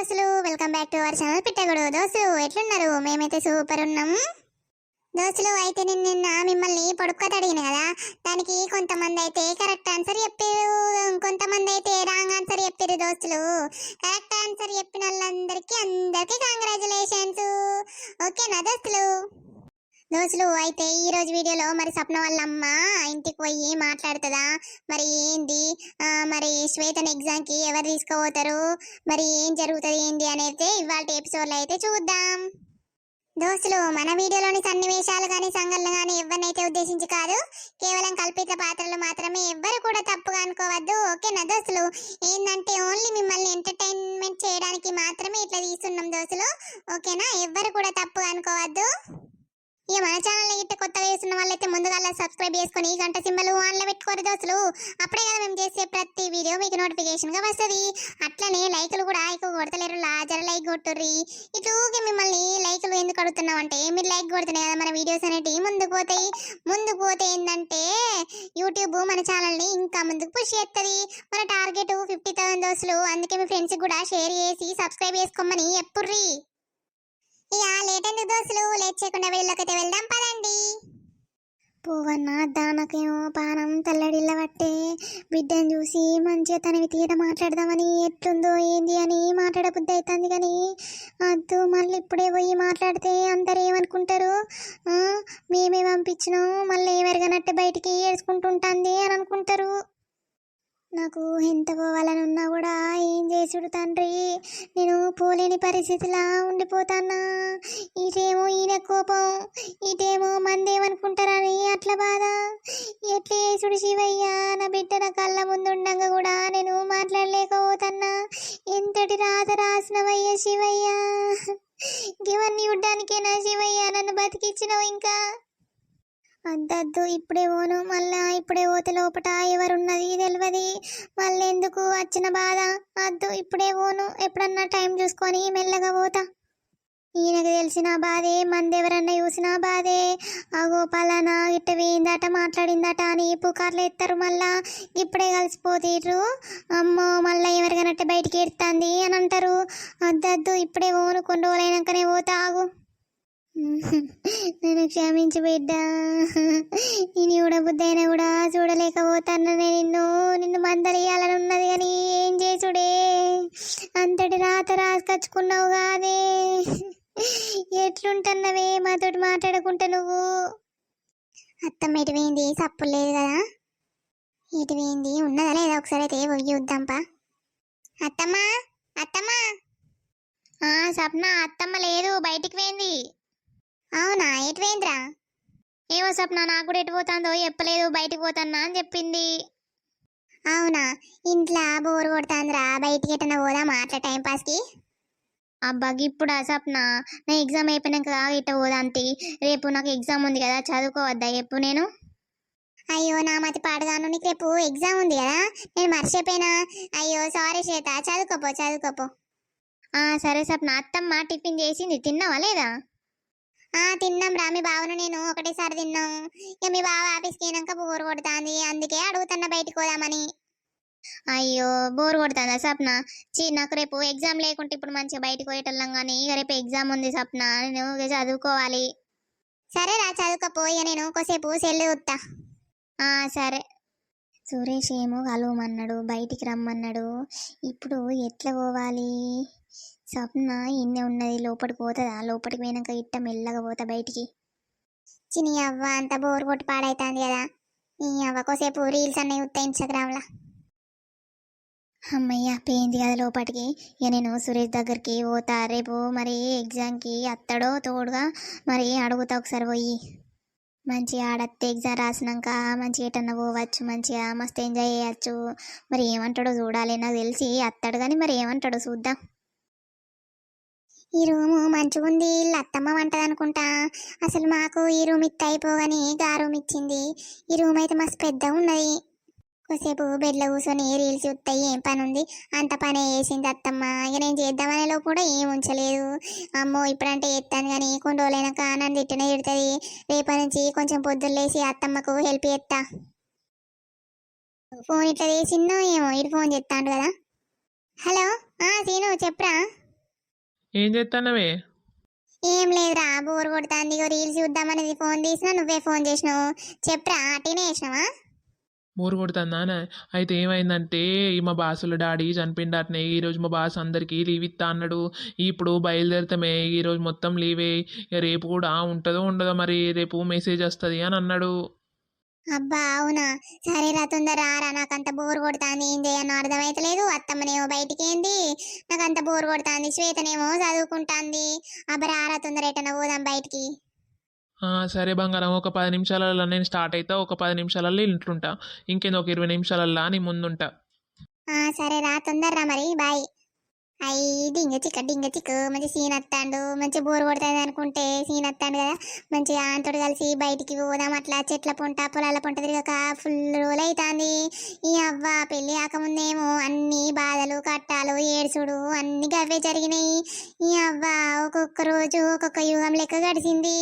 దోస్తులు welcome back to our channel Pittagodu దోస్తు. ఎట్లున్నారు? మేమైతే సూపర్ ఉన్నాం. దోస్తులు అయితే నేను నిన్న మిమ్మల్ని పొడుపు అడిగిన కదా? దానికి కొంతమంది అయితే కరెక్ట్ ఆన్సర్ చెప్పారు. కొంతమంది అయితే రాంగ్ ఆన్సర్ చెప్పారు దోస్తులు. కరెక్ట్ ఆన్సర్ చెప్పిన వాళ్ళందరికీ అందరికీ కంగ్రాచులేషన్స్ ఓకేనా దోస్తులు? దోస్తులు అయితే ఈ రోజు వీడియోలో మరి స్వప్న వాళ్ళమ్మ ఇంటికి పోయి మాట్లాడుతుందా? మరి ఏంది? మరి శ్వేతన్ ఎగ్జామ్కి ఎవరు తీసుకోబోతారు మరి ఏం జరుగుతుంది ఏంది అనేది ఇవాళ ఎపిసోడ్లో అయితే చూద్దాం. దోస్తులు మన వీడియోలోని సన్నివేశాలు కానీ సంఘటనలు కానీ ఎవరినైతే ఉద్దేశించి కాదు కేవలం కల్పిత పాత్రలు మాత్రమే ఎవ్వరు కూడా తప్పుగా అనుకోవద్దు. ఓకేనా దోస్తులు? ఏంటంటే ఓన్లీ మిమ్మల్ని ఎంటర్టైన్మెంట్ చేయడానికి మాత్రమే ఇట్లా తీస్తున్నాం దోస్తులు. ఓకేనా? ఎవ్వరు కూడా తప్పుగా అనుకోవద్దు. ఇక మన ఛానల్ అయితే కొత్తగా చూస్తున్న వాళ్ళైతే ముందుగా సబ్స్క్రైబ్ చేసుకొని ఈ గంట సింబల్ ఆన్లో పెట్టుకోరు దోస్తులు. అప్పుడే కదా మేము చేసే ప్రతి వీడియో మీకు నోటిఫికేషన్గా వస్తుంది. అట్లనే లైకులు కూడా ఎక్కువ కొడతలేరు లాజర్ లైక్ కొట్టుర్రి. ఇట్లాగే మిమ్మల్ని లైకులు ఎందుకు అడుగుతున్నాం అంటే మీరు లైక్ కొడుతున్నాయి కదా మన వీడియోస్ అనేటివి ముందుకు పోతాయి. ముందుకు పోతే ఏంటంటే యూట్యూబ్ మన ఛానల్ని ఇంకా ముందుకు పుష్ చేస్తుంది. మన టార్గెట్ ఫిఫ్టీ థౌసండ్ దోస్తులు. అందుకే మీ ఫ్రెండ్స్ కూడా షేర్ చేసి సబ్స్క్రైబ్ చేసుకోమని ఎప్పుర్రీ ఇక లేట్ ఎందుకు దోస్తులు? లేట్ చేయకుండా వీళ్ళకైతే వెళ్దాం పదండి. పోవన్న దానకేమో పానం తల్లడిల్ల పట్టే బిడ్డను చూసి మంచిగా తనవి తీర మాట్లాడదామని ఎట్లుందో ఏంది అని మాట్లాడబుద్ధి అవుతుంది కానీ అద్దు మళ్ళీ ఇప్పుడే పోయి మాట్లాడితే అందరు ఏమనుకుంటారు? మేమే పంపించినాం మళ్ళీ ఎవరిగానట్టే బయటికి ఏడ్చుకుంటుంటుంది అని అనుకుంటారు. నాకు ఎంత పోవాలనున్నా కూడా ఏం చేసుడు తండ్రి? నేను పోలేని పరిస్థితిలా ఉండిపోతానా ఇటేమో ఈయన కోపం ఇటేమో మందేమనుకుంటారని అట్లా బాధ. ఎట్లా చేసుడు శివయ్య? నా బిడ్డ నా కళ్ళ ముందుండగా కూడా నేను మాట్లాడలేకపోతున్నా. ఎంతటి రాత రాసినవయ్య శివయ్య? ఇవన్నీ ఇవ్వడానికేనా శివయ్య? నన్ను బతికిచ్చినావు ఇంకా? అద్దద్దు ఇప్పుడే పోను. మళ్ళా ఇప్పుడే పోతే లోపట ఎవరున్నది తెలియదు మళ్ళీ ఎందుకు వచ్చిన బాధ? అద్దు ఇప్పుడే పోను. ఎప్పుడన్నా టైం చూసుకొని మెల్లగా పోతా. ఈయనకు తెలిసిన బాధే మంది ఎవరన్నా బాధే. అగో పలానా ఇట్ట వేయిందట మాట్లాడిందట అని పుకార్లు ఎత్తారు మళ్ళా. ఇప్పుడే కలిసిపోతారు అమ్మో మళ్ళీ ఎవరికైనా బయటికి ఎడుతుంది అని అంటారు. అద్దద్దు ఇప్పుడే పోను. కొన్ని రోజులైనాకనే పోతా ఆగు. నన్ను క్షమించి బిడ్డ. నేను కూడా బుద్ధైనా కూడా చూడలేకపోతాను నిన్ను నిన్ను మందలియాలని ఉన్నది కానీ ఏం చేసుడే? అంతటి రాత రాసుకొచ్చుకున్నావు కాదే. ఎట్లుంటున్నవే మాతోటి మాట్లాడుకుంటా నువ్వు? అత్తమ్మ ఇటువేంది సప్పు లేదు కదా? ఇటువేంది ఉన్నదా లేదా ఒకసారి అయితే పోయి చూద్దాంపా అత్తమ్మ అత్తమ్మ. ఆ సప్న అత్తమ్మ లేదు. బయటికి పోయింది. అవునా? ఎటు ఏమో స్వప్న నాకు కూడా ఎటు పోతుందో చెప్పలేదు బయటికి పోతానా అని చెప్పింది. అవునా? ఇంట్లో బోర్ కొడుతుందిరా బయటికి ఎటన్నా పోదామా అట్లా టైంపాస్కి అబ్బా ఇప్పుడు స్వప్న? నా ఎగ్జామ్ అయిపోయినాక ఇట్ట పోదాంతి? రేపు నాకు ఎగ్జామ్ ఉంది కదా చదువుకోవద్దా ఎప్పు నేను? అయ్యో నా మతి పాడగాను నీకు రేపు ఎగ్జామ్ ఉంది కదా? నేను మర్చిపోయినా? అయ్యో సారీ శ్వేత చదువుకోపో చదువుకోపో. సరే స్వప్న అత్తమ్మ టిఫిన్ చేసింది తిన్నావా లేదా? ఆ తిన్నాం రా మీ బావను నేను ఒకటేసారి తిన్నాం. ఇక మీ బావ ఆఫీస్కి అయినాక బోర్ కొడుతుంది అందుకే అడుగుతున్నా బయటికి పోదామని. అయ్యో బోర్ కొడుతుందా సప్న? చీ నాకు రేపు ఎగ్జామ్ లేకుంటే ఇప్పుడు మంచిగా బయటకు పోయేటల్లం కానీ ఇక రేపు ఎగ్జామ్ ఉంది సప్న నేను ఇక చదువుకోవాలి. సరే రా చదువుకపో ఇక నేను ఒకసేపు సెల్లు చూస్తా సరే. సురేష్ ఏమో కలవమన్నాడు బయటికి రమ్మన్నాడు. ఇప్పుడు ఎట్లా పోవాలి? స్వప్న ఇన్నే ఉన్నది లోపలికి పోతుందా? లోపలికి పోయినాక ఇట్ట మెల్లగా పోతా బయటికి. చిని అవ్వ అంత బోర్ కొట్టి పాడైతుంది కదా. ఈ అవ్వ కోసేపు రీల్స్ అన్నీ ఉత్తా ఇన్స్టాగ్రామ్లో. అమ్మయ్య పోయింది కదా లోపలికి ఇక నేను సురేష్ దగ్గరికి పోతా. రేపు మరి ఎగ్జామ్కి అత్తడో తోడుగా మరి అడుగుతా ఒకసారి పోయి. మంచిగా ఆడత్తే ఎగ్జామ్ రాసినాక మంచిగా ఎటన్నా పోవచ్చు మంచిగా మస్తు ఎంజాయ్ చేయొచ్చు. మరి ఏమంటాడో చూడాలి నాకు తెలిసి అత్తాడు కానీ మరి ఏమంటాడో చూద్దాం. ఈ రూము మంచిగుంది ఇల్లు అత్తమ్మ వంటది అనుకుంటా. అసలు మాకు ఈ రూమ్ ఇత్త అయిపోగానే గా రూమ్ ఇచ్చింది ఈ రూమ్ అయితే మస్తు పెద్ద ఉన్నది. కొద్దిసేపు బెడ్లో కూర్చొని రీల్స్ చూస్తాయి ఏం పని ఉంది అంత పని వేసింది అత్తమ్మ. ఇక నేను చేద్దామనేలో కూడా ఏం ఉంచలేదు. అమ్మో ఇప్పుడంటే ఎత్తాను కానీ కొన్ని రోజులైనాక నన్ను తిట్టనే తిడుతుంది. రేపటి నుంచి కొంచెం పొద్దున్న అత్తమ్మకు హెల్ప్ చేస్తా ఫోన్ ఇట్లా చేసిందో ఏమో ఇటు ఫోన్ చేస్తాడు కదా. హలో? సీను చెప్పరా? ఏం చేస్తానవే ఏం లేదురా బోర్ కొడుతుంది. రీల్స్ చూద్దామనేది ఫోన్ తీసినా నువ్వే ఫోన్ చేసినావు. చెప్పరా అటీనే చేసినావా? బోరు కొడుతుందానే అయితే ఏమైందంటే ఈ మా బాసుల డాడీ చనిపోయిండటనే ఈరోజు మా బాస్ అందరికీ లీవ్ ఇస్తా అన్నాడు. ఇప్పుడు బయలుదేరుతామే ఈరోజు మొత్తం లీవే. ఇక రేపు కూడా ఉంటుందో ఉండదో మరి రేపు మెసేజ్ వస్తుంది అని అన్నాడు. అబ్బా అవునా? సరేరా తొందర రారా నాకు అంత బోర్ కొడుతుంది. ఏం చేయనో అర్థమైతలేదు. అత్తమ్మనేమో బయటికి ఏంది నాకు అంత బోర్ కొడుతుంది. శ్వేతనేమో చదువుకుంటాంది. అబ్బా రారా తొందర ఎటన్నా పోదాం బయటికి. "ఆ, సరే బంగారం. ఒక పది నిమిషాలలో నేను స్టార్ట్ అవుతా ఒక పది నిమిషాలలో ఇంట్లుంటా. ఇంకేందో? ఒక ఇరవై నిమిషాలల్లో నీ ముందుంటా. ఆ సరే రా తొందర రా మరి. బాయ్. అయ్యి డింగ చిక్క డింగ చిక్కు మంచి సీన్ వస్తాడు మంచి బోర్ కొడుతుంది అనుకుంటే సీన్ వస్తాడు కదా. మంచిగా ఆంతోడు కలిసి బయటికి పోదాం అట్లా చెట్ల పొంట పొలాల పొంట తిరగక ఫుల్ రోజులు అవుతుంది ఈ అవ్వ పెళ్ళి కాకముందేమో అన్ని బాధలు కట్టాలు ఏడుచుడు అన్ని గవ్వే జరిగినాయి. ఈ అవ్వ ఒక్కొక్క రోజు ఒక్కొక్క యుగం లెక్క గడిచింది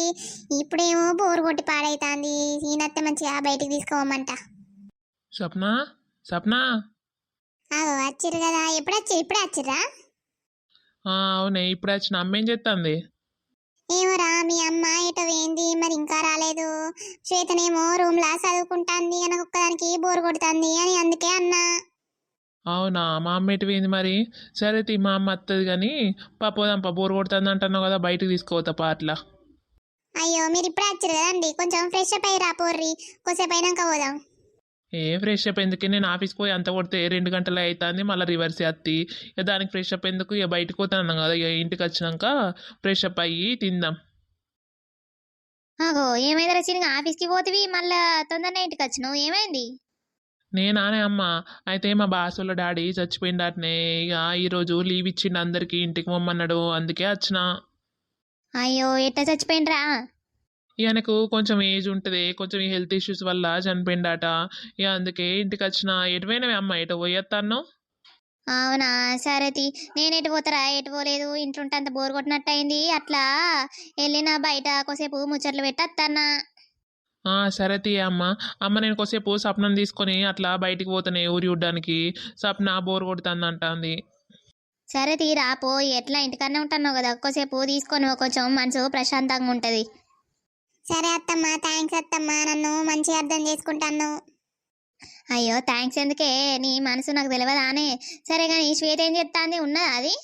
ఇప్పుడేమో బోర్ కొట్టి పాడైతుంది. సీన్ వస్తే మంచిగా బయటికి తీసుకోమంట. సప్న సప్న అగో వచ్చిర్రు కదా. ఎప్పుడు వచ్చిర్రు ఇప్పుడే వచ్చిర్రా? "ఆ, అవునే ఇప్పుడు వచ్చిన అమ్మ ఏం చేస్తుంది ఏమోరా మీ అమ్మ ఎటో వేయింది మరి ఇంకా రాలేదు. శ్వేతనేమో రూమ్ లా చదువుకుంటాంది నాకు ఒక్కదానికి బోర్ కొడుతుంది అని అందుకే అన్నా. అవునా మా అమ్మ ఎటు పోయింది మరి? సరే తీ మా అమ్మ వస్తుంది కానీ పప్పోదాంపా బోర్ కొడుతుంది అంటున్నావు కదా బయటకు తీసుకోవద్దా అట్లా అయ్యో మీరు ఇప్పుడే వచ్చారు కదండి కొంచెం ఫ్రెష్ అప్ అయ్యి రా పోర్రి కొద్దిసేపు అయినాక పోదాం. ఏ ఫ్రెష్ అప్ ఎందుకు? నేను ఆఫీస్కి పోయి అంత కొడితే రెండు గంటలు అవుతుంది మళ్ళీ రివర్స్ చేస్తి ఇక దానికి ఫ్రెష్ అప్ ఎందుకు? ఇక బయటకు పోతాను కదా ఇక ఇంటికి వచ్చినాక ఫ్రెష్ అప్ అయ్యి తిందాం. అగో ఏమైంది రచన ఆఫీస్కి పోతివి మళ్ళా తొందరనే ఇంటికి వచ్చినావు ఏమైంది? నేనానే అమ్మ? అయితే మా బాసుల డాడీ చచ్చిపోయిండటనే. ఇక ఈరోజు లీవ్ ఇచ్చిండు అందరికీ ఇంటికి పొమ్మన్నాడు అందుకే వచ్చిన. అయ్యో ఎట్ట చచ్చిపోయిండ్రా? ఈయనకు కొంచెం ఏజ్ ఉంటుంది కొంచెం హెల్త్ ఇష్యూస్ వల్ల చనిపోయిండట. ఇక అందుకే ఇంటికి వచ్చిన ఎటువైనవి అమ్మ ఎటు పోయేస్తాను అవునా సరే తి. నేను ఎటు పోతారా ఎటు పోలేదు ఇంట్లో ఉంటే అంత బోర్ కొట్టినట్టు అయింది అట్లా వెళ్ళిన బయట కొసేపు ముచ్చట్లు పెట్టి వస్తానా సరే తీయ అమ్మ. అమ్మ నేను కొద్దిసేపు సప్నం తీసుకొని అట్లా బయటికి పోతానే ఊరి చూడ్డానికి. సప్న బోర్ కొడుతుంది అంటుంది సరే తీరా పోయి ఎట్లా ఇంటికన్నా ఉంటున్నావు కదా. కొసేపు తీసుకొని పో, కొంచెం మనసు ప్రశాంతంగా ఉంటుంది. సరే అత్తమ్మ థ్యాంక్స్ అత్తమ్మ నన్ను మంచిగా అర్థం చేసుకుంటాను అయ్యో థ్యాంక్స్ ఎందుకే? నీ మనసు నాకు తెలియదానే సరే కానీ శ్వేత ఏం చెప్తాంది? ఉన్నదా అది?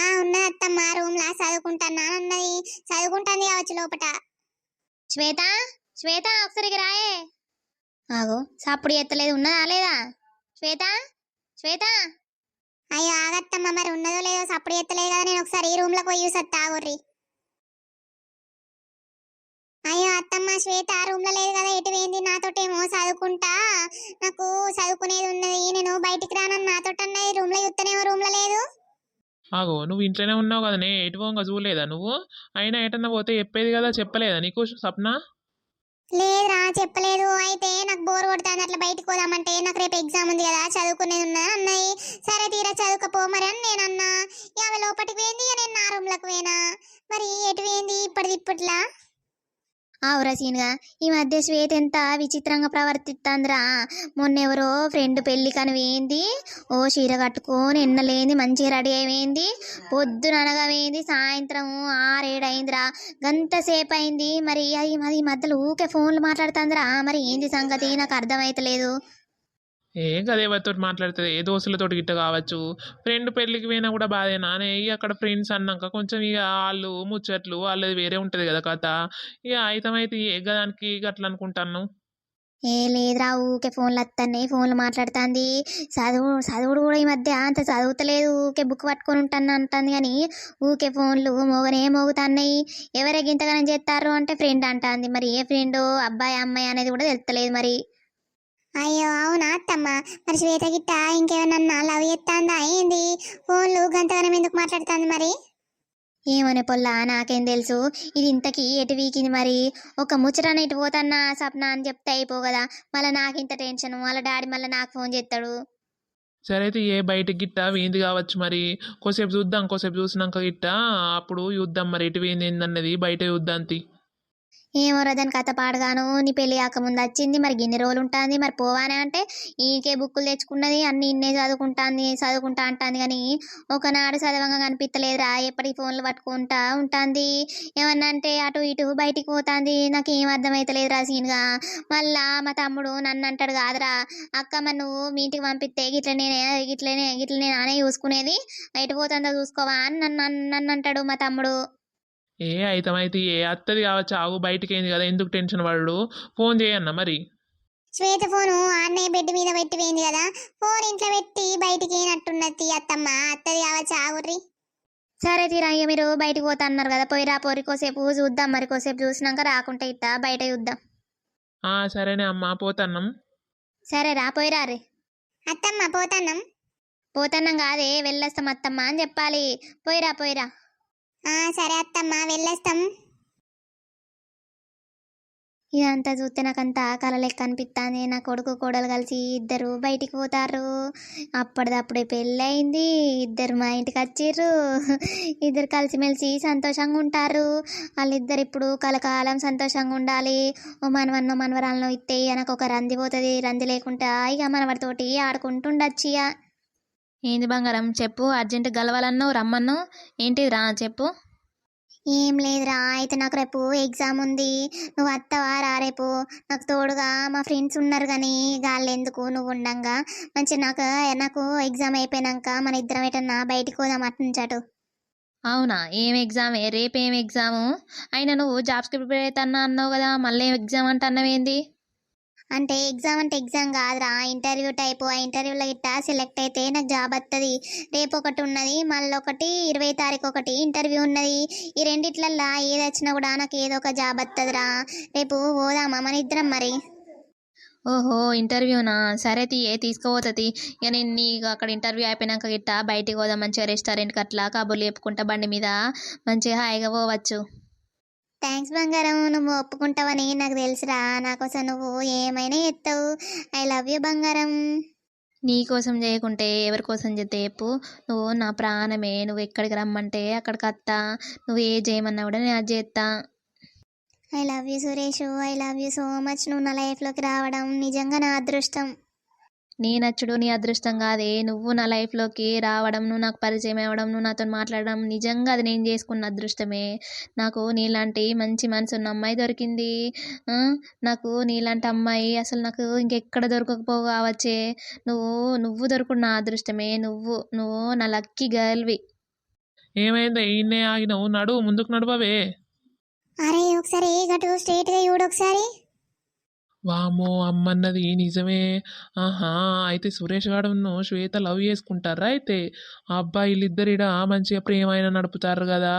ఆ ఉన్నది అత్తమ్మ రూమ్ లా చదువుకుంటానా అన్నది. చదువుకుంటాంది కావచ్చు లోపట. శ్వేత? శ్వేత ఒకసారికి రాయే. ఆగో సప్పుడు ఎత్తలేదు. ఉన్నదా లేదా? శ్వేత? శ్వేత? అయ్యో ఆగత్తమ్మ మరి ఉన్నదో లేదో సప్పుడు ఎత్తలేదు కదా. నేను ఒకసారి ఈ రూమ్లోకి పోయి చూసొత్తా ఆగుర్రి. అయ్యో అత్తమ్మ శ్వేత రూమ్లో లేదు కదా ఎటు పోయింది నాతోటేమో చదువుకుంటా. నాకు చదువుకునేది ఉన్నది. నేను బయటికి రానని నాతోటి అన్నది. రూమ్లో చూస్తేనేమో రూమ్లో లేదు. ఆగో నువ్వు ఇంట్లోనే ఉన్నావు కదనే ఎటు పోంగా చూడలేదా నువ్వు? అయినా ఎటన్నా పోతే చెప్పేది కదా చెప్పలేదా నీకు సప్న లేదురా చెప్పలేదు. అయితే నాకు బోర్ కొడుతుంది. అట్లా బయటకు పోదామంటే నాకు రేపు ఎగ్జామ్ ఉంది కదా చదువుకునేది ఉన్నది అన్నది. సరే తీరా చదువుకపో మరి అని నేను అన్నా ఆమె లోపలికి పోయింది నేను నా రూమ్లకు పోయినా. మరి ఎటు పోయింది ఇప్పటిది ఇప్పట్లా? ఆవురాసీన్గా ఈ మధ్య శ్వేత ఎంత విచిత్రంగా ప్రవర్తిస్తుందిరా మొన్న ఎవరో ఫ్రెండ్ పెళ్ళి కనివేంది ఓ చీర కట్టుకొని ఎన్నలేంది మంచిగా రెడీ అయిపోయింది. పొద్దున అనగా వేయింది సాయంత్రం ఆరేడు అయిందిరా గంతసేపు అయింది మరి అది మరి ఈ మధ్యలో ఊకే ఫోన్లు మాట్లాడుతుందిరా. మరి ఏంది సంగతి? నాకు అర్థమైతలేదు. ఏం కదా మాట్లాడుతుంది? ఏ దోస్తులతోటి గిట్ట కావచ్చు? ఫ్రెండ్ పెళ్ళికి పోయినా కూడా బాధేనా? అనే ఇక అక్కడ ఫ్రెండ్స్ అన్నాక కొంచెం ఇక వాళ్ళు ముచ్చట్లు వాళ్ళది వేరే ఉంటుంది కదా కథ. ఇక అయితమైతే ఏ దానికి అట్లా అనుకుంటాను ఏ లేదురా ఊకే ఫోన్లు వస్తున్నాయి ఫోన్లు మాట్లాడుతుంది. చదువు చదువుడు కూడా ఈ మధ్య అంత చదువుతలేదు ఊకే బుక్ పట్టుకొని ఉంటాను అంటుంది కానీ ఊకే ఫోన్లు మోగనే మోగుతున్నాయి. ఎవరే గింతగానం చేస్తారు అంటే ఫ్రెండ్ అంటుంది. మరి ఏ ఫ్రెండ్ అబ్బాయి అమ్మాయి అనేది కూడా తెలుస్తలేదు మరి. అయ్యో అవునా అత్తమ్మ? మరి శ్వేత గిట్ట ఇంకేమన్నా లవ్ చేస్తాందా ఏంది? ఫోన్లు గంటగానం ఎందుకు మాట్లాడుతుంది మరి? ఏమనే పొల్లా నాకేం తెలుసు. ఇది ఇంతకి ఎటు వీకింది మరి? ఒక ముచ్చటన ఇటు పోతన్నా సప్న అని చెప్తే అయిపో కదా. మళ్ళీ నాకు ఇంత టెన్షన్. వాళ్ళ డాడీ మళ్ళీ నాకు ఫోన్ చేస్తాడు సరే అయితే ఏ బయటకి గిట్ట వేయింది కావచ్చు మరి? కొసేపు చూద్దాం కొసేపు చూసినాక గిట్ట అప్పుడు చూద్దాం మరి. ఎటు వేయింది ఏందన్నది? బయట చూద్దాం ఏమో ఏమోరా దాని కథ పాడగాను నీ పెళ్ళి కాకముందు వచ్చింది మరి గిన్ని రోజులు ఉంటుంది మరి పోవానే అంటే ఈకే బుక్కులు తెచ్చుకున్నది అన్ని ఇన్నే చదువుకుంటాంది చదువుకుంటా అంటాంది కానీ ఒకనాడు చదవంగా కనిపించలేదురా ఎప్పటికి ఫోన్లు పట్టుకుంటా ఉంటుంది. ఏమన్నా అంటే అటు ఇటు బయటికి పోతుంది నాకు ఏం అర్థమవుతలేదురా సీన్గా. మళ్ళా మా తమ్ముడు నన్ను అంటాడు కాదురా అక్క మరి నువ్వు మీ ఇంటికి పంపిస్తే గిట్లనే గిట్లనే గిట్లనే నానే చూసుకునేది బయట పోతుందో చూసుకోవా అని నన్ను నన్ను అంటాడు మా తమ్ముడు. ఏ అయితమైతే ఏ అత్తది కావచ్చు ఆగు బయటికి ఏంది కదా ఎందుకు టెన్షన్ పడు ఫోన్ చేయన్న మరి. శ్వేత ఫోను అన్నయ్య బెడ్ మీద పెట్టి పోయింది కదా ఫోన్ ఇంట్లో పెట్టి బయటికి ఏనట్టున్నది అత్తమ్మ. అత్తది కావచ్చు ఆగుర్రి. సరే తీరా మీరు బయటికి పోతా అన్నారు కదా పోయిరా పోరి కోసేపు చూద్దాం మరి కోసేపు చూసినాక రాకుంటే ఇట్లా బయట చూద్దాం. ఆ సరేనే అమ్మా పోతన్నం. సరే రా పోయిరా రే. అత్తమ్మ పోతాన్నాం. పోతున్నాం కాదే వెళ్ళొస్తాం అత్తమ్మ అని చెప్పాలి. పోయిరా పోయిరా. సరే అత్తమ్మ వెళ్ళేస్తాం. ఇదంతా చూస్తే నాకంతా కళ లెక్క అనిపిస్తుంది నా కొడుకు కోడలు కలిసి ఇద్దరు బయటికి పోతారు అప్పటిదప్పుడే పెళ్ళయింది. ఇద్దరు మా ఇంటికి వచ్చిర్రు. ఇద్దరు కలిసిమెలిసి సంతోషంగా ఉంటారు వాళ్ళిద్దరు ఇప్పుడు కలకాలం సంతోషంగా ఉండాలి. ఓ మనవన్నో మనవరాలను ఇస్తే నాకు ఒక రంది పోతుంది. రంది లేకుండా ఇక మనవడితోటి ఆడుకుంటుండొచ్చు ఇక. ఏంది బంగారం? చెప్పు అర్జెంట్ గలవాలన్నావు రమ్మన్నావు ఏంటిది రా చెప్పు. ఏం లేదురా అయితే నాకు రేపు ఎగ్జామ్ ఉంది. నువ్వు వస్తావా రా రేపు. నాకు తోడుగా మా ఫ్రెండ్స్ ఉన్నారు కానీ గాళ్ళు ఎందుకు? నువ్వు ఉండంగా. మంచి నాకు నాకు ఎగ్జామ్ అయిపోయినాక మన ఇద్దరం ఎటన్నా బయటికి పోదాం అట్నుంచటు. అవునా? ఏం ఎగ్జామ్? రేపు ఏం ఎగ్జాము? అయినా నువ్వు జాబ్స్కి ప్రిపేర్ అవుతున్నా అన్నావు కదా మళ్ళీ ఏం ఎగ్జామ్ అంటున్నావు ఏంది అంటే ఎగ్జామ్ అంటే ఎగ్జామ్ కాదురా. ఇంటర్వ్యూ టైపు ఆ ఇంటర్వ్యూలో ఇట్టా సెలెక్ట్ అయితే నాకు జాబ్ వస్తుంది రేపు ఒకటి ఉన్నది మళ్ళీ ఒకటి ఇరవై తారీఖు ఒకటి ఇంటర్వ్యూ ఉన్నది. ఈ రెండిట్లల్లా ఏది వచ్చినా కూడా నాకు ఏదో ఒక జాబ్ వస్తుందిరా రేపు పోదామా మన ఇద్దరం మరి? ఓహో ఇంటర్వ్యూనా? సరే తీయే తీసుకుపోతుంది ఇక నేను నీకు అక్కడ ఇంటర్వ్యూ అయిపోయినాక గిట్ట బయటికి పోదాం మంచిగా రెస్టారెంట్కి అట్లా కబుర్లు చెప్పుకుంటా బండి మీద. మంచిగా హాయిగా పోవచ్చు. థ్యాంక్స్ బంగారం నువ్వు ఒప్పుకుంటావని నాకు తెలుసురా. నా కోసం నువ్వు ఏమైనా ఎత్తావు. ఐ లవ్ యూ బంగారం. నీ కోసం చేయకుంటే ఎవరి కోసం చేస్తే చెప్పు. నువ్వు నా ప్రాణమే. నువ్వు ఎక్కడికి రమ్మంటే అక్కడికి వస్తా నువ్వు ఏ చేయమన్నా కూడా నేను అది చేస్తా I love you Suresh. I love you so much నువ్వు నా లైఫ్లోకి రావడం నిజంగా నా అదృష్టం. నీ నచ్చుడు నీ అదృష్టం కాదే. నువ్వు నా లైఫ్లోకి రావడం నువ్వు నాకు పరిచయం అవ్వడం నువ్వు నాతో మాట్లాడడం నిజంగా అది నేను చేసుకున్న అదృష్టమే. నాకు నీలాంటి మంచి మనసు ఉన్న అమ్మాయి దొరికింది. ఆ, నాకు నీలాంటి అమ్మాయి అసలు నాకు ఇంకెక్కడ దొరకకపో కావచ్చే నువ్వు నువ్వు దొరుకుడు నా అదృష్టమే. నువ్వు నువ్వు నా లక్కీ గర్ల్వి. ఏమైంది? ఈయన్నే ఆగినావు. నడు ముందుకు నడువవే అరే ఒకసారి గటు స్ట్రైట్గా చూడు ఒకసారి. వామో అమ్మన్నది నిజమే. ఆహా అయితే సురేష్ గాడును శ్వేత లవ్ చేసుకుంటారా అయితే? ఆ అబ్బాయి మంచిగా ప్రేమైన నడుపుతారు కదా?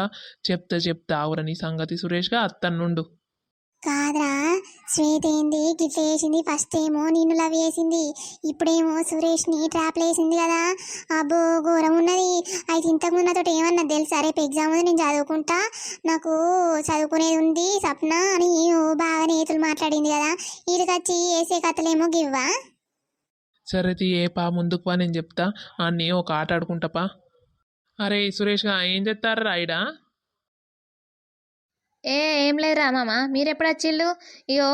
చెప్తా చెప్తా ఆవురని సంగతి సురేష్గా అత్తన్నుండు. కాదరా శ్వేతేంది ఏంది వేసింది ఫస్ట్ ఏమో నిన్ను లవ్ చేసింది ఇప్పుడేమో సురేష్ని ట్రాప్ వేసింది కదా. అబ్బో ఘోరం ఉన్నది. అయితే ఇంతకు తోటి ఏమన్నా తెలుసా? రేపు ఎగ్జామ్ ఉంది నేను చదువుకుంటా. నాకు చదువుకునేది ఉంది సప్న అని బాగా నేతులు మాట్లాడింది కదా. వీడికొచ్చి వేసే కథలేమో గివ్వా సరే తీ ఏ పా ముందుకు పా నేను చెప్తా. అన్నీ ఒక ఆట ఆడుకుంటా పా. అరే సురేష్గా ఏం చెప్తారా రాయిడా ఏ ఏం లేదురా మామ. మీరెప్పుడు వచ్చిళ్ళు ఇగో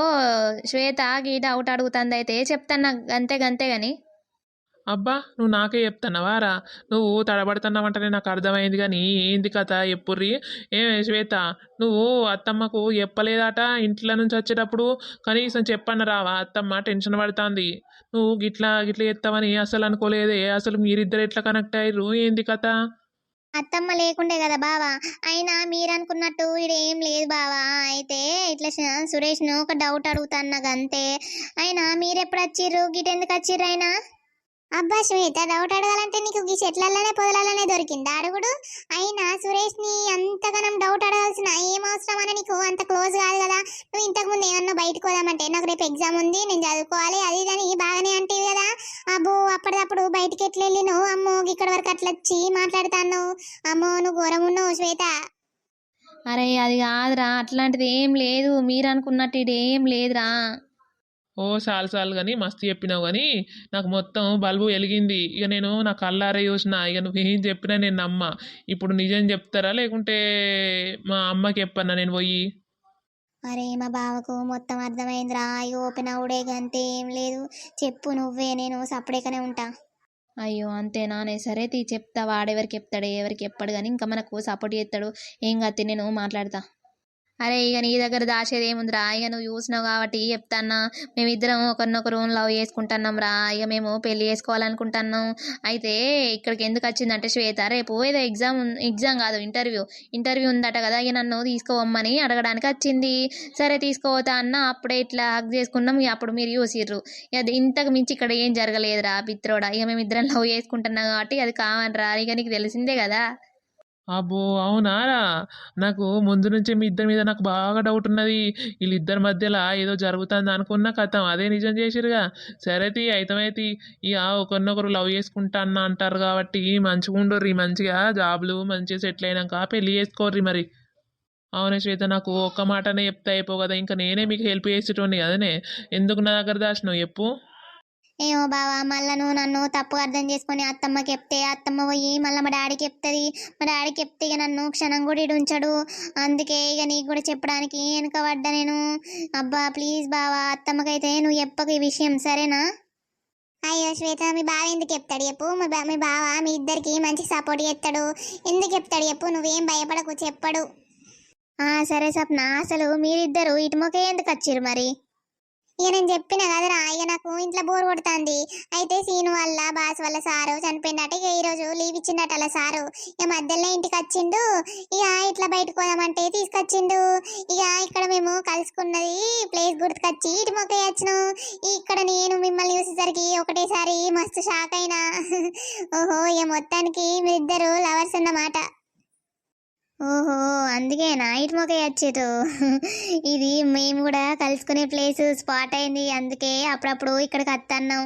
శ్వేత గీ అవుట్ అడుగుతుంది అయితే చెప్తాను నాకు గంతే గంతే కానీ అబ్బా నువ్వు నాకే చెప్తున్నావా? రా. నువ్వు తడబడుతున్నావంటనే నాకు అర్థమైంది కానీ ఏంది కథ? ఎప్పుర్రి ఏ శ్వేత నువ్వు అత్తమ్మకు చెప్పలేదట ఇంట్లో నుంచి వచ్చేటప్పుడు? కనీసం చెప్పన్న రావా? అత్తమ్మ టెన్షన్ పడుతుంది. నువ్వు గిట్లా గిట్లా చెప్తావని అసలు అనుకోలేదే. అసలు మీరిద్దరు ఎట్లా కనెక్ట్ అయ్యారు ఏంది కథ? అత్తమ్మ లేకుండే కదా బావా. అయినా మీరు అనుకున్నట్టు ఇది ఏం లేదు బావా. అయితే ఇట్లా సురేష్ను ఒక డౌట్ అడుగుతాను అంతే అయినా మీరు ఎప్పుడు వచ్చిర్రు గిట్ ఎందుకు వచ్చిర్రు అయినా? అబ్బా శ్వేత డౌట్ అడగాలంటే నీకు ఈ చెట్లలోనే పొదలలోనే దొరికింది అడుగుడు? అయినా సురేష్ని అంతగానం డౌట్ అడగాల్సిన ఏం అవసరం అని నీకు అంత క్లోజ్ కాదు కదా? నువ్వు ఇంతకు ముందు ఏమన్నా బయటకు పోదామంటే నాకు రేపు ఎగ్జామ్ ఉంది నేను చదువుకోవాలి అది ఇదని బాగానే అంటేవి కదా? అబ్బో అప్పటిదప్పుడు బయటికి ఎట్లా వెళ్ళినావు? అమ్మో ఇక్కడ వరకు అట్లా వచ్చి మాట్లాడతాను అమ్మో నువ్వు ఘోరం ఉన్నావు శ్వేత. అరే అది కాదురా అట్లాంటిది ఏం లేదు. మీరు అనుకున్నట్టు ఇది ఏం లేదురా. ఓ సాలు సాలు కానీ మస్తు చెప్పినావు కానీ నాకు మొత్తం బల్బు వెలిగింది. ఇక నేను నా కళ్ళారే చూసిన ఇక నువ్వేం చెప్పినా నేను నమ్మ. ఇప్పుడు నిజం చెప్తారా లేకుంటే మా అమ్మకి చెప్పన్నా నేను పోయి? అరే మా బావకు మొత్తం అర్థమైందిరా. ఓపెన్ అవుడే గంతే ఏం లేదు. చెప్పు నువ్వే నేను సపరేకనే ఉంటా. అయ్యో అంతేనా? నే సరే తీ చెప్తా. వాడెవరికి చెప్తాడు ఎవరికి చెప్పాడు కానీ ఇంకా మనకు సపోర్ట్ చేస్తాడు. ఏం కాదు నేను మాట్లాడతా. అరే ఇక నీ దగ్గర దాచేది ఏముందిరా ఇక నువ్వు చూసినావు కాబట్టి చెప్తాన్నా. మేమిద్దరం ఒకరినొకరు లవ్ చేసుకుంటున్నాం రా. ఇక మేము పెళ్ళి చేసుకోవాలనుకుంటున్నాం. అయితే ఇక్కడికి ఎందుకు వచ్చిందంటే శ్వేత రేపు ఏదో ఎగ్జామ్ ఎగ్జామ్ కాదు ఇంటర్వ్యూ. ఇంటర్వ్యూ ఉందట కదా ఇక నన్ను తీసుకోవమ్మని అడగడానికి వచ్చింది. సరే తీసుకోవతా అన్న అప్పుడే ఇట్లా హక్ చేసుకున్నాం. ఇక అప్పుడు మీరు చూసిర్రు. ఇక అది ఇంతకు మించి ఇక్కడ ఏం జరగలేదురా పిత్రోడా. ఇక మేము ఇద్దరం లవ్ చేసుకుంటున్నాం కాబట్టి అది కావనరా. ఇక నీకు తెలిసిందే కదా. అబ్బో! అవునారా నాకు ముందు నుంచే మీ ఇద్దరి మీద నాకు బాగా డౌట్ ఉన్నది. వీళ్ళిద్దరి మధ్యలో ఏదో జరుగుతుంది అనుకున్న కథం. అదే నిజం చేసిరుగా సరే అయితమైతి ఇక ఒకరినొకరు లవ్ చేసుకుంటా అన్న అంటారు కాబట్టి మంచిగా ఉండర్రి మంచిగా జాబ్లు మంచిగా సెటిల్ అయినాక పెళ్ళి చేసుకోర్రి మరి. అవునే శ్వేత నాకు ఒక్క మాటనే చెప్తే అయిపో కదా. ఇంకా నేనే మీకు హెల్ప్ చేసేటోని కదనే. ఎందుకు నా దగ్గర దాచినావు? చెప్పు. ఏమో బావా మళ్ళా నువ్వు నన్ను తప్పు అర్థం చేసుకొని అత్తమ్మకి చెప్తే అత్తమ్మ పోయి మళ్ళీ మా డాడీకి చెప్తుంది. మా డాడీకి చెప్తే ఇక నన్ను క్షణం కూడా ఈడు ఉంచడు అందుకే ఇక నీకు కూడా చెప్పడానికి వెనక పడ్డా నేను. అబ్బా ప్లీజ్ బావా అత్తమ్మకైతే నువ్వు చెప్పకు ఈ విషయం సరేనా? అయ్యో శ్వేత మీ బావ ఎందుకు చెప్తాడు చెప్పు. మీ బా మీ బావ మీ ఇద్దరికి మంచి సపోర్ట్ చేస్తాడు. ఎందుకు చెప్తాడు చెప్పు నువ్వేం భయపడకు చెప్పడు. సరే సప్న అసలు మీరిద్దరు ఇటు మొకే ఎందుకు వచ్చిర్రు మరి? ఇక నేను చెప్పిన కదరా ఇక నాకు ఇంట్లో బోర్ కొడుతుంది. అయితే సీను వల్ల బాస్ వల్ల సారు చనిపోయిందట ఇక ఈరోజు లీవ్ ఇచ్చిండట అలా సారు. ఇక మధ్యలో ఇంటికి వచ్చిండు. ఇక ఇట్లా బయటకు పోదామంటే తీసుకొచ్చిండు. ఇక ఇక్కడ మేము కలుసుకున్నది ప్లేస్ గుర్తుకొచ్చి ఇటు మొక్క వచ్చినాం. ఇక్కడ నేను మిమ్మల్ని చూసేసరికి ఒకటేసారి మస్తు షాక్ అయినా. ఓహో ఇక మొత్తానికి మీరిద్దరు లవర్స్ అన్నమాట. ఓహో అందుకే నైట్ మొకే వచ్చిర్రు ఇది మేము కూడా కలుసుకునే ప్లేస్ స్పాట్ అయింది. అందుకే అప్పుడప్పుడు ఇక్కడికి వస్తున్నాం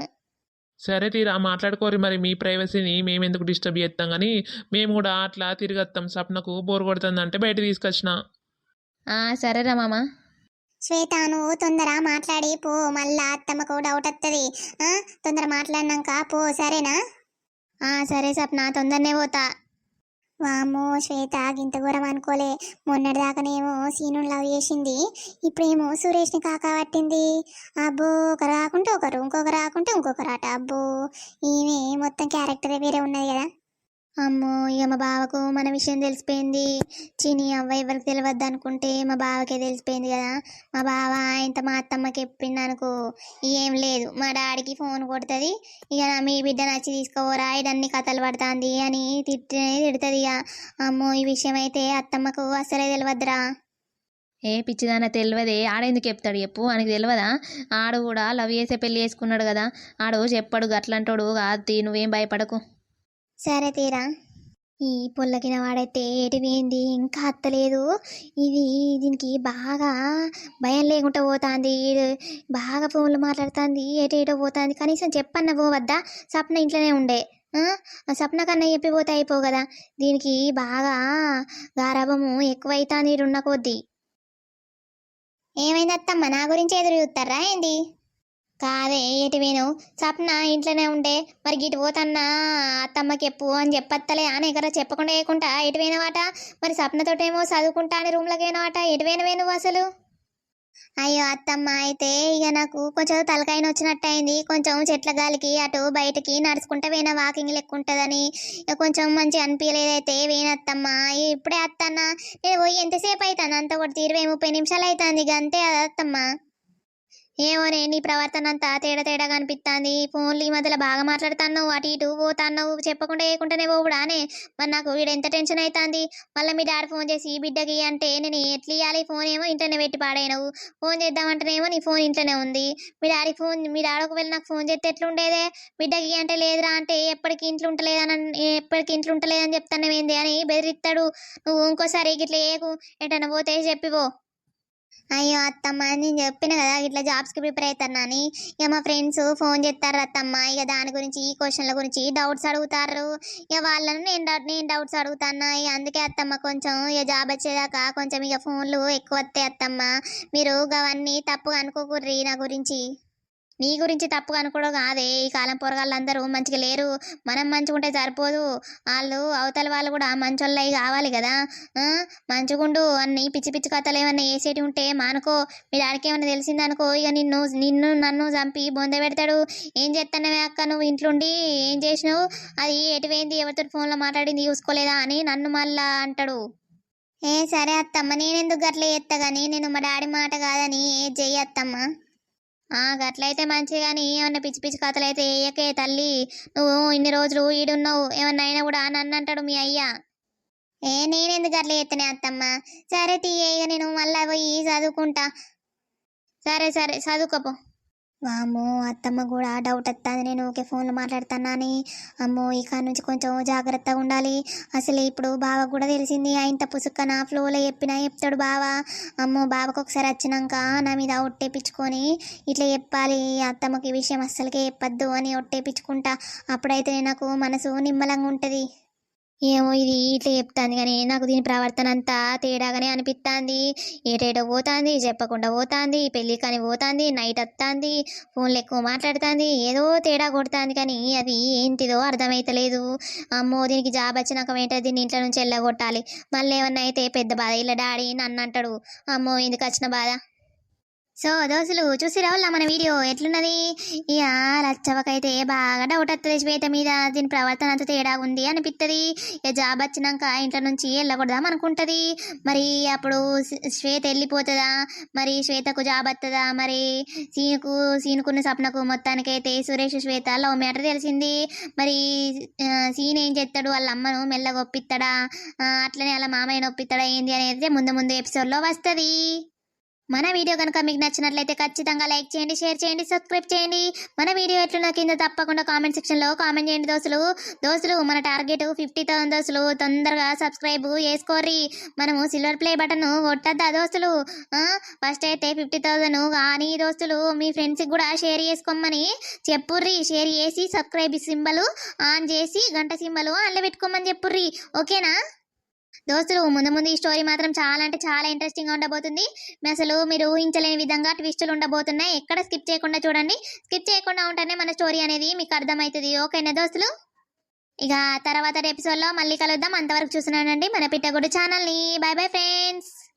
సరే తీరా మాట్లాడుకోరి మరి మీ ప్రైవసీని మేము ఎందుకు డిస్టర్బ్ చేస్తాం కానీ మేము కూడా అట్లా తిరిగొస్తాం సప్నకు బోర్ కొడుతుందంటే బయట తీసుకొచ్చిన. ఆ సరేరా మామ. శ్వేత నువ్వు తొందర మాట్లాడి పో. మళ్ళా అత్తమ్మకు డౌట్ వస్తుంది తొందర మాట్లాడినాక పో. సరేనా? ఆ సరే సప్న తొందరనే పోతా. వామ్మో శ్వేత గింత ఘోరం అనుకోలే. మొన్నటిదాకానేమో సీను లవ్ చేసింది. ఇప్పుడేమో సురేష్ని కాకా పట్టింది. అబ్బో ఒకరు రాకుంటే ఒకరు ఇంకొకరు రాకుంటే ఇంకొకరు అట. అబ్బో ఈమె మొత్తం క్యారెక్టరే వేరే ఉన్నది కదా. అమ్మో ఇక మా బావకు మన విషయం తెలిసిపోయింది. చిని అవ్వ ఎవరికి తెలియద్దు అనుకుంటే మా బావకే తెలిసిపోయింది కదా. మా బావ ఇంత మా అత్తమ్మకి చెప్పిండు అనుకో ఏం లేదు. మా డాడీకి ఫోన్ కొడుతుంది. ఇక మీ బిడ్డ నచ్చి తీసుకోవరా ఇదన్ని కథలు పడుతుంది అని తిట్టి తిడుతుంది ఇక అమ్మో ఈ విషయం అయితే అత్తమ్మకు అసలే తెలియద్దురా ఏ పిచ్చిదాన తెలియదే ఆడెందుకు చెప్తాడు చెప్పు. ఆయనకు తెలియదా ఆడు కూడా లవ్ చేసే పెళ్ళి చేసుకున్నాడు కదా. ఆడు చెప్పాడు గట్లంటాడు కాదు నువ్వేం భయపడకు. సరే తీరా. ఈ పొల్లకిన వాడైతే ఏటివేంది ఇంకా అత్తలేదు. ఇది దీనికి బాగా భయం లేకుండా పోతుంది. బాగా ఫోన్లు మాట్లాడుతుంది. ఎటు పోతుంది. కనీసం చెప్పన్న పోవద్దా? సప్న ఇంట్లోనే ఉండే. ఆ? సప్న కన్నా చెప్పి పోతే అయిపో కదా. దీనికి బాగా గారాభము ఎక్కువైతుంది. ఉన్న కొద్దీ. ఏమైంది అత్తమ్మ నా గురించి ఎదురు చూస్తారా ఏంది? కాదే ఎటు వేను సప్న ఇంట్లోనే ఉండే మరి గిటు పోతన్నా? అత్తమ్మకి ఎప్పు అని చెప్పత్తలే అని ఎక్కడ చెప్పకుండా వేయకుండా ఎటు పోయినవాట? మరి సప్నతోటేమో చదువుకుంటా అని రూమ్లోకి పోయినవాట? ఎటు పోయినవే అసలు? అయ్యో అత్తమ్మ అయితే ఇక నాకు కొంచెం తలకాయన వచ్చినట్టు అయింది కొంచెం చెట్ల గాలికి అటు బయటకి నడుచుకుంటా వేనా వాకింగ్ లెక్క ఉంటుందని. కొంచెం మంచి అనిపించలేదైతే వేనత్తమ్మ ఇప్పుడే అత్తన్న నేను పోయి ఎంతసేపు అవుతాను అంత ఒకటి ఇరవై ముప్పై నిమిషాలు అవుతుంది ఇక అంతే అదత్తమ్మ ఏమోనే నీ ప్రవర్తన అంతా తేడా తేడా కనిపిస్తుంది ఫోన్లు ఈ మధ్యలో బాగా మాట్లాడుతున్నావు. అటు ఇటు పోతాన్నావు చెప్పకుండా వేయకుండానే పోవుడానే మరి నాకు వీడు ఎంత టెన్షన్ అవుతుంది మళ్ళీ మీ డాడీ ఫోన్ చేసి బిడ్డకి అంటే నేను ఎట్లా ఇవ్వాలి ఫోన్ ఏమో ఇంట్లోనే పెట్టి పాడైనవు. ఫోన్ చేద్దామంటేనేమో నీ ఫోన్ ఇంట్లోనే ఉంది. మీ డాడీ ఫోన్ మీ డాడీ ఒకవేళ నాకు ఫోన్ చేస్తే ఎట్లుండేదే? బిడ్డకి అంటే లేదురా అంటే ఎప్పటికి ఇంట్లో ఉంటలేదని ఎప్పటికి ఇంట్లో ఉంటలేదని చెప్తాను ఏంది అని బెదిరిస్తాడు నువ్వు ఇంకోసారి గిట్లా ఏకు ఎటన్నా పోతే చెప్పిపో అయ్యో అత్తమ్మ నేను చెప్పిన కదా ఇట్లా జాబ్స్కి ప్రిపేర్ అవుతున్నాని ఇక మా ఫ్రెండ్స్ ఫోన్ చేస్తారు అత్తమ్మ. ఇక దాని గురించి ఈ క్వశ్చన్ల గురించి డౌట్స్ అడుగుతారు. ఇక వాళ్ళను నేను డౌట్ నేను డౌట్స్ అడుగుతాను? ఇక అందుకే అత్తమ్మ కొంచెం ఇక జాబ్ వచ్చేదాకా కొంచెం ఇక ఫోన్లు ఎక్కువ వస్తాయి అత్తమ్మ. మీరు అవన్నీ తప్పుగా అనుకోకుర్రి నా గురించి. నీ గురించి తప్పుగా అనుకోవడం కాదే. ఈ కాలం పొరగాళ్ళందరూ మంచిగా లేరు. మనం మంచిగా ఉంటే సరిపోదు. వాళ్ళు అవతల వాళ్ళు కూడా మంచోళ్ళయి కావాలి కదా. ఆ, అన్ని పిచ్చి పిచ్చి కథలు ఏమన్నా వేసేటి ఉంటే మానుకో. మీ డాడికి ఏమన్నా తెలిసిందనుకో. ఇక నిన్ను నిన్ను నన్ను చంపి బొంద పెడతాడు. ఏం చేస్తానవే అక్క నువ్వు ఇంట్లోండి? ఏం చేసినావు? అది ఎటువైంది? ఎవరితో ఫోన్లో మాట్లాడింది? చూసుకోలేదా అని నన్ను మళ్ళా అంటాడు. ఏ సరే అత్తమ్మ నేనెందుకు గట్ల చేస్తా గానీ? నేను మా డాడీ మాట కాదని. ఏ చెయ్యి అత్తమ్మ. అట్లయితే మంచిగా కానీ ఏమన్నా పిచ్చి పిచ్చి కథలు అయితే వేయకే తల్లి. నువ్వు ఇన్ని రోజులు ఈడున్నావు. ఏమన్నా అయినా కూడా నన్ను అంటాడు మీ అయ్యా. ఏ నేనెందుకు అట్లా ఎత్తనే అత్తమ్మ? సరే తీయ నేను మళ్ళీ పోయి చదువుకుంటా. సరే సరే చదువుకోపో వామ్మో అత్తమ్మ కూడా డౌట్ వస్తుంది నేను ఓకే ఫోన్లో మాట్లాడుతున్నాని. అమ్మో ఇక్కడ నుంచి కొంచెం జాగ్రత్తగా ఉండాలి. అసలు ఇప్పుడు బావ కూడా తెలిసింది ఇంత పుసుక్కన ఫ్లోలో చెప్పినా చెప్తాడు బావ. అమ్మో బావకు ఒకసారి వచ్చినాక నా మీద ఒట్టేపించుకొని ఇట్లా చెప్పాలి. అత్తమ్మకి విషయం అస్సలకే చెప్పద్దు అని ఒట్టేపించుకుంటా అప్పుడైతే నాకు మనసు నిమ్మలంగా ఉంటుంది. ఏమో ఇది ఇట్లా చెప్తాంది కానీ నాకు దీని ప్రవర్తన అంతా తేడాగానే అనిపిస్తుంది ఏటేటో పోతాంది చెప్పకుండా పోతాంది పెళ్ళి కానీ పోతాంది నైట్ వస్తుంది ఫోన్లో ఎక్కువ మాట్లాడుతుంది ఏదో తేడా కొడుతుంది కానీ అది ఏంటిదో అర్థమైతలేదు. అమ్మో దీనికి జాబ్ వచ్చినాక వెంటనే దీన్ని ఇంట్లో నుంచి వెళ్ళగొట్టాలి మళ్ళీ ఏమన్నా అయితే పెద్ద బాధ ఇలా డాడీ నన్ను అంటాడు అమ్మో ఎందుకు వచ్చిన బాధ? సో దోస్తులు చూసి రావాలా మన వీడియో? ఎట్లున్నది? ఇక లచ్చవకైతే బాగా డౌట్ వస్తుంది శ్వేత మీద. దీని ప్రవర్తన అంత తేడా ఉంది అనిపిస్తుంది ఇక జాబ్ వచ్చినాక ఇంట్లో నుంచి వెళ్ళకూడదాం అనుకుంటుంది. మరి అప్పుడు శ్వేత వెళ్ళిపోతుందా? మరి శ్వేతకు జాబ్ వస్తుందా మరి సీనుకు సీనుకున్న సప్నకు మొత్తానికైతే సురేష్ శ్వేత లవ్ మ్యాటర్ తెలిసింది. మరి సీన్ ఏం చేస్తాడు వాళ్ళ అమ్మను మెల్లగా ఒప్పిస్తాడా అట్లనే వాళ్ళ మామయ్యను ఒప్పిస్తాడా ఏంది అనేది ముందు ముందు ఎపిసోడ్లో వస్తుంది. మన వీడియో కనుక మీకు నచ్చినట్లయితే ఖచ్చితంగా లైక్ చేయండి షేర్ చేయండి సబ్స్క్రైబ్ చేయండి. మన వీడియో ఎట్లున్నా కింద తప్పకుండా కామెంట్ సెక్షన్లో కామెంట్ చేయండి దోస్తులు. దోస్తులు మన టార్గెట్ ఫిఫ్టీ థౌసండ్ దోస్తులు తొందరగా సబ్స్క్రైబ్ చేసుకోర్రి. మనము సిల్వర్ ప్లే బటన్ కొట్టద్దా దోస్తులు? ఫస్ట్ అయితే ఫిఫ్టీ థౌసండ్ కానీ దోస్తులు మీ ఫ్రెండ్స్కి కూడా షేర్ చేసుకోమని చెప్పుర్రి. షేర్ చేసి సబ్స్క్రైబ్ సింబల్ ఆన్ చేసి గంట సింబల్ ఆన్లో పెట్టుకోమని చెప్పుర్రి. ఓకేనా? దోస్తులు ముందు ముందు ఈ స్టోరీ మాత్రం చాలా అంటే చాలా ఇంట్రెస్టింగ్గా ఉండబోతుంది. మీ అసలు మీరు ఊహించలేని విధంగా ట్విస్టులు ఉండబోతున్నాయి. ఎక్కడ స్కిప్ చేయకుండా చూడండి. స్కిప్ చేయకుండా ఉంటేనే మన స్టోరీ అనేది మీకు అర్థమవుతుంది. ఓకేనా దోస్తులు? ఇక తర్వాత ఎపిసోడ్లో మళ్ళీ కలుద్దాం. అంతవరకు చూస్తున్నానండి మన పిట్టగుడు ఛానల్ని. Bye bye friends.